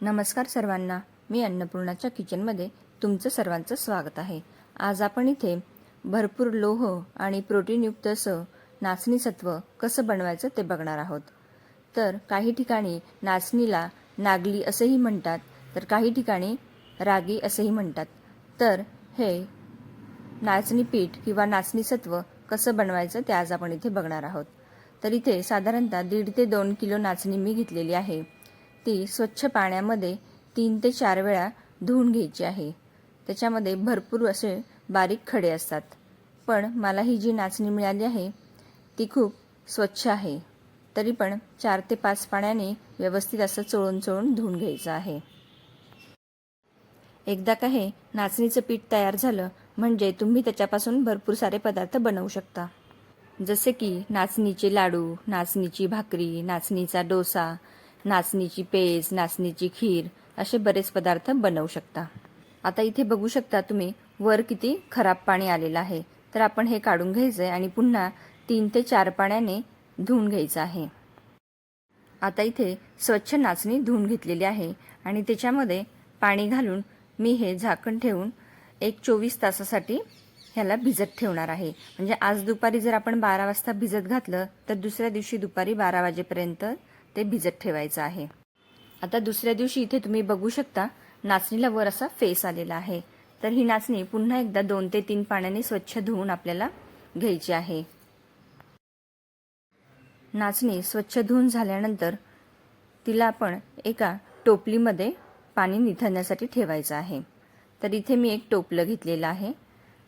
नमस्कार सर्वांना. मी अन्नपूर्णाच्या किचनमध्ये तुमचं सर्वांचं स्वागत आहे. आज आपण इथे भरपूर लोह आणि प्रोटीनयुक्त असं नाचणी सत्व कसं बनवायचं ते बघणार आहोत. तर काही ठिकाणी नाचणीला नागली असंही म्हणतात तर काही ठिकाणी रागी असंही म्हणतात. तर हे नाचणी पीठ किंवा नाचणी सत्व कसं बनवायचं ते आज आपण इथे बघणार आहोत. तर इथे साधारणतः दीड ते दोन किलो नाचणी मी घेतलेली आहे. ती स्वच्छ पाण्यामध्ये तीन ते चार वेळा धुवून घ्यायची आहे. त्याच्यामध्ये भरपूर असे बारीक खडे असतात. पण मला ही जी नाचणी मिळाली आहे ती खूप स्वच्छ आहे. तरी पण चार ते पाच पाण्याने व्यवस्थित असं चोळून चोळून धुवून घ्यायचं आहे. एकदा का हे नाचणीचं पीठ तयार झालं म्हणजे तुम्ही त्याच्यापासून भरपूर सारे पदार्थ बनवू शकता. जसे की नाचणीचे लाडू नाचणीची भाकरी नाचणीचा डोसा नाचणीची पेज नाचणीची खीर असे बरेच पदार्थ बनवू शकता. आता इथे बघू शकता तुम्ही वर किती खराब पाणी आलेलं आहे. तर आपण हे काढून घ्यायचं आहे आणि पुन्हा तीन ते चार पाण्याने धुवून घ्यायचं आहे. आता इथे स्वच्छ नाचणी धुवून घेतलेली आहे आणि त्याच्यामध्ये पाणी घालून मी हे झाकण ठेवून एक चोवीस तासासाठी ह्याला भिजत ठेवणार आहे. म्हणजे आज दुपारी जर आपण बारा वाजता भिजत घातलं तर दुसऱ्या दिवशी दुपारी बारा वाजेपर्यंत ते भिजत ठेवायचं आहे. आता दुसऱ्या दिवशी इथे तुम्ही बघू शकता नाचणीला वर असा फेस आलेला आहे. तर ही नाचणी पुन्हा एकदा दोन ते तीन पाण्याने स्वच्छ धुवून आपल्याला घ्यायची आहे. नाचणी स्वच्छ धुवून झाल्यानंतर तिला आपण एका टोपलीमध्ये पाणी निथळण्यासाठी ठेवायचं आहे. तर इथे मी एक टोपलं घेतलेलं आहे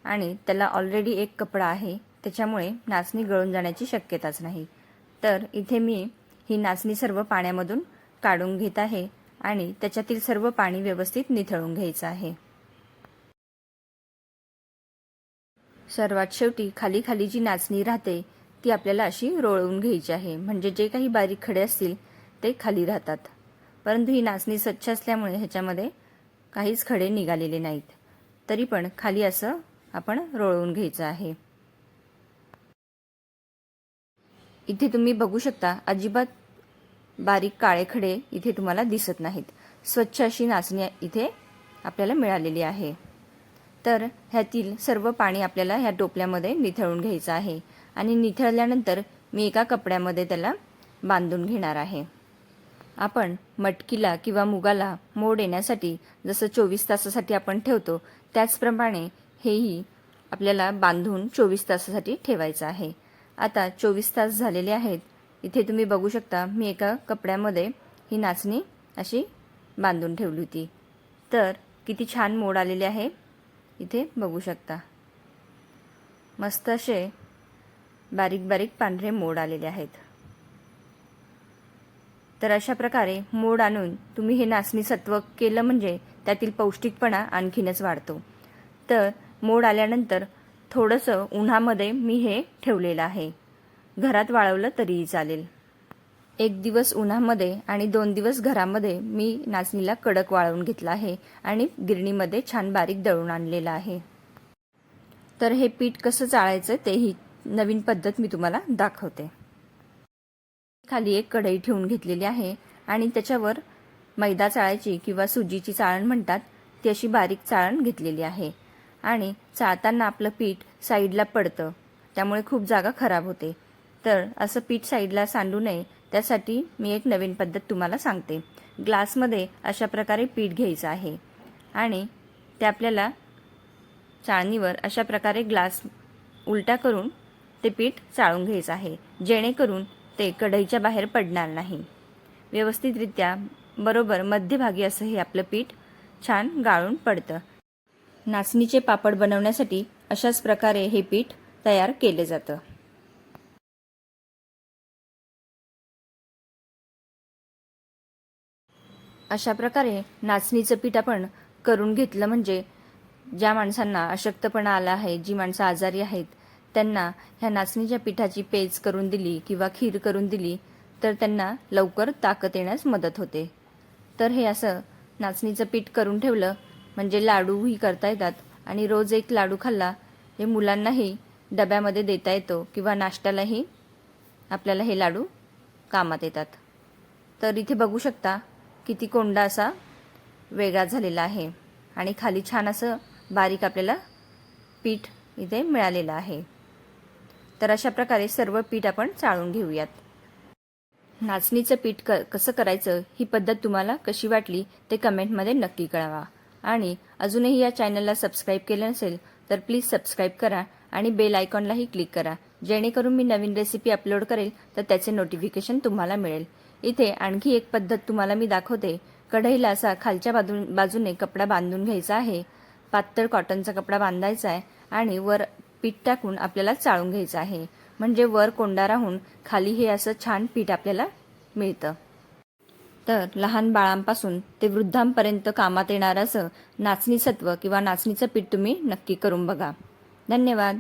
आणि त्याला ऑलरेडी एक कपडा आहे त्याच्यामुळे नाचणी गळून जाण्याची शक्यताच नाही. तर इथे मी ही नाचणी सर्व पाण्यामधून काढून घेत आहे आणि त्याच्यातील सर्व पाणी व्यवस्थित निथळून घ्यायचं आहे. सर्वात शेवटी खाली खाली जी नाचणी राहते ती आपल्याला अशी रोळवून घ्यायची आहे. म्हणजे जे काही बारीक खडे असतील ते खाली राहतात. परंतु ही नाचणी स्वच्छ असल्यामुळे ह्याच्यामध्ये काहीच खडे निघालेले नाहीत. तरी पण खाली असं आपण रोळवून घ्यायचं आहे. इथे तुम्ही बघू शकता अजिबात बारीक काळे खडे इथे तुम्हाला दिसत नाहीत. स्वच्छ अशी नाचणी इथे आपल्याला मिळालेली आहे. तर ह्यातील सर्व पाणी आपल्याला ह्या टोपल्यामध्ये निथळून घ्यायचं आहे आणि निथळल्यानंतर मी एका कपड्यामध्ये त्याला बांधून घेणार आहे. आपण मटकीला किंवा मुगाला मोड येण्यासाठी जसं चोवीस तासासाठी आपण ठेवतो त्याचप्रमाणे हेही आपल्याला बांधून चोवीस तासासाठी ठेवायचं आहे. आता चोवीस तास झालेले आहेत. इथे तुम्ही बघू शकता मी एका कपड्यामध्ये ही नाचणी अशी बांधून ठेवली होती. तर किती छान मोड आलेले आहे. इथे बघू शकता. मस्त असे बारीक बारीक पांढरे मोड आलेले आहेत. तर अशा प्रकारे मोड आणून तुम्ही हे नाचणी सत्व केलं म्हणजे त्यातील पौष्टिकपणा आणखीनच वाढतो. तर मोड आल्यानंतर थोडंसं उन्हामध्ये मी हे ठेवलेलं आहे. घरात वाळवलं तरीही चालेल. एक दिवस उन्हामध्ये आणि दोन दिवस घरामध्ये मी नाचणीला कडक वाळवून घेतला आहे आणि गिरणीमध्ये छान बारीक दळून आणलेलं आहे. तर हे पीठ कसं चाळायचं तेही नवीन पद्धत मी तुम्हाला दाखवते. खाली एक कढई ठेवून घेतलेली आहे आणि त्याच्यावर मैदा चाळायची किंवा सुजीची चाळण म्हणतात ती अशी बारीक चाळण घेतलेली आहे. आणि चाळताना आपलं पीठ साईडला पडतं. त्यामुळे खूप जागा खराब होते. तर असं पीठ साईडला सांडू नये त्यासाठी मी एक नवीन पद्धत तुम्हाला सांगते. ग्लासमध्ये अशा प्रकारे पीठ घ्यायचं आहे. आणि ते आपल्याला चाळणीवर अशा प्रकारे ग्लास उलटा करून ते पीठ चाळून घ्यायचं आहे. जेणेकरून ते कढईच्या बाहेर पडणार नाही. व्यवस्थितरित्या बरोबर मध्यभागी असं हे आपलं पीठ छान गाळून पडतं. नाचणीचे पापड बनवण्यासाठी अशाच प्रकारे हे पीठ तयार केले जातं. अशा प्रकारे नाचणीचं पीठ आपण करून घेतलं म्हणजे ज्या माणसांना अशक्तपणा आला आहे जी माणसं आजारी आहेत त्यांना ह्या नाचणीच्या पिठाची पेज करून दिली किंवा खीर करून दिली तर त्यांना लवकर ताकद येण्यास मदत होते. तर हे असं नाचणीचं पीठ करून ठेवलं म्हणजे लाडूही करता येतात. आणि रोज एक लाडू खाल्ला हे मुलांनाही डब्यामध्ये देता येतो किंवा नाश्त्यालाही आपल्याला हे लाडू कामात येतात. तर इथे बघू शकता किती कोंडा असा वेगळा झालेला आहे. आणि खाली छान असं बारीक आपल्याला पीठ इथे मिळालेलं आहे. तर अशा प्रकारे सर्व पीठ आपण चाळून घेऊयात. नाचणीचं पीठ क कसं करायचं ही पद्धत तुम्हाला कशी वाटली ते कमेंटमध्ये नक्की कळवा. आणि अजूनही या चॅनलला सबस्क्राईब केलं नसेल तर प्लीज सबस्क्राईब करा आणि बेल आयकॉनलाही क्लिक करा. जेणेकरून मी नवीन रेसिपी अपलोड करेल तर त्याचे नोटिफिकेशन तुम्हाला मिळेल. इथे आणखी एक पद्धत तुम्हाला मी दाखवते. कढईला असा खालच्या बाजू बाजूने कपडा बांधून घ्यायचा आहे. पातळ कॉटनचा कपडा बांधायचा आहे आणि वर पीठ टाकून आपल्याला चाळून घ्यायचं आहे. म्हणजे वर कोंडा राहून खाली हे असं छान पीठ आपल्याला मिळतं. तर लहान बाळांपासून ते वृद्धांपर्यंत कामात येणारं असं नाचणीसत्व किंवा नाचणीचं पीठ तुम्ही नक्की करून बघा. धन्यवाद.